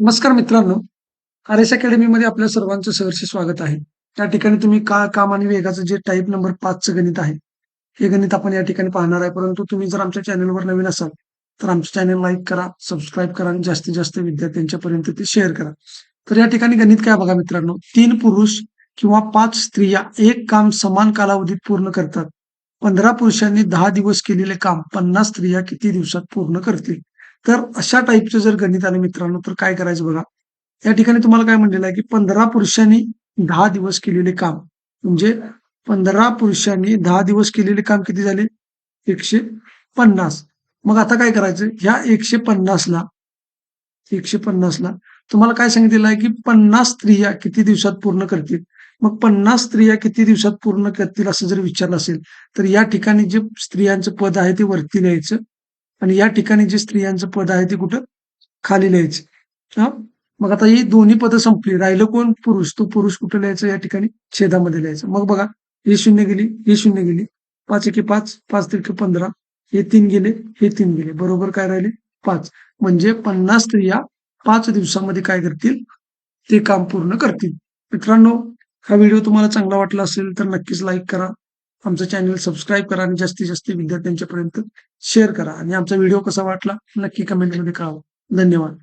नमस्कार मित्रांनो. R S अकॅडमीमध्ये आपल्या सर्वांचं सहर्ष स्वागत आहे. त्या ठिकाणी तुम्ही का काम आणि वेगाचं जे टाईप नंबर पाचचं गणित आहे हे गणित आपण या ठिकाणी पाहणार आहे. परंतु तुम्ही जर आमच्या चॅनलवर नवीन असाल तर आमचं चॅनल लाईक करा सबस्क्राईब करा आणि जास्तीत जास्त विद्यार्थ्यांच्यापर्यंत ते शेअर करा. तर या ठिकाणी गणित काय बघा मित्रांनो. तीन पुरुष किंवा पाच स्त्रिया एक काम समान कालावधीत पूर्ण करतात. पंधरा पुरुषांनी दहा दिवस केलेले काम पन्नास स्त्रिया किती दिवसात पूर्ण करतील? तर अशा टाईपचं जर गणित आलं मित्रांनो तर काय करायचं बघा? या ठिकाणी तुम्हाला काय म्हणलेलं आहे की पंधरा पुरुषांनी दहा दिवस केलेले काम. म्हणजे पंधरा पुरुषांनी दहा दिवस केलेले काम किती झाले? एकशे पन्नास. मग आता काय करायचं? ह्या एकशे पन्नासला एकशे पन्नासला तुम्हाला काय सांगितलेलं आहे की पन्नास स्त्रिया किती दिवसात पूर्ण करतील? मग पन्नास स्त्रिया किती दिवसात पूर्ण करतील असं जर विचारलं असेल तर या ठिकाणी जे स्त्रियांचं पद आहे ते वरती लिहायचं. आणि या ठिकाणी जे स्त्रियांचं पद आहे ते कुठं? खाली लिहायचं. हा? मग आता ही दोन्ही पदं संपली. राहिलं कोण? पुरुष. तो पुरुष कुठं लिहायचं? या ठिकाणी छेदामध्ये लिहायचं. मग बघा हे शून्य गेली हे शून्य गेली. पाच एके पाच पाच तिरके पंधरा. हे तीन गेले हे तीन गेले. बरोबर काय राहिले? पाच. म्हणजे पन्नास स्त्रिया पाच दिवसामध्ये काय करतील? ते काम पूर्ण करतील. मित्रांनो हा व्हिडिओ तुम्हाला चांगला वाटला असेल तर नक्कीच लाईक करा. आमचं चॅनल सबस्क्राईब करा आणि जास्तीत जास्त विद्यार्थ्यांच्यापर्यंत शेअर करा. आणि आमचा व्हिडिओ कसा वाटला नक्की कमेंटमध्ये कळवा. धन्यवाद.